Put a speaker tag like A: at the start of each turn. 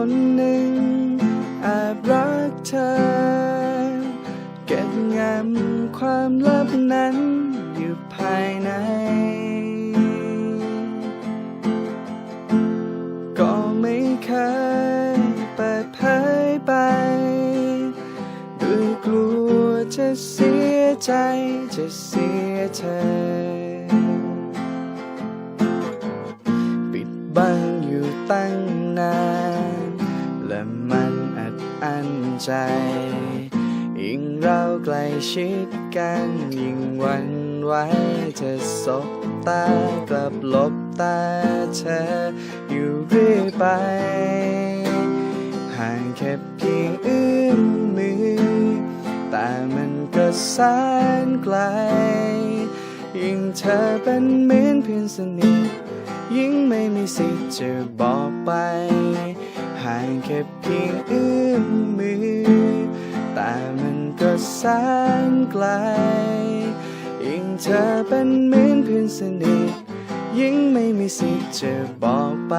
A: คนหนึ่งแอบรักเธอ เก็บงำความลับนั้นอยู่ภายใน ก็ไม่เคยเปิดเผยไป ด้วยกลัวจะเสียใจจะเสียเธอปิดบังอยู่ตั้งนาน และมันอัดอั้นใจ ยิ่งเราใกล้ชิดกัน ยิ่งหวันไหวจะสบตากลับหลบตาเธออยู่เรื่อยไป ห่างแค่เพียงเอื้อมมือ แต่มันก็แสนไกล ยิ่งเธอเป็นเหมือนเพื่อนสนิทยิ่งไม่มีสิทธิ์จะบอกไป ห่างแค่เพียงเอื้อมมือ แต่มันก็แสนไกล ยิ่งเธอเป็นเหมือนเพื่อนสนิทยิ่งไม่มีสิทธิ์จะบอกไป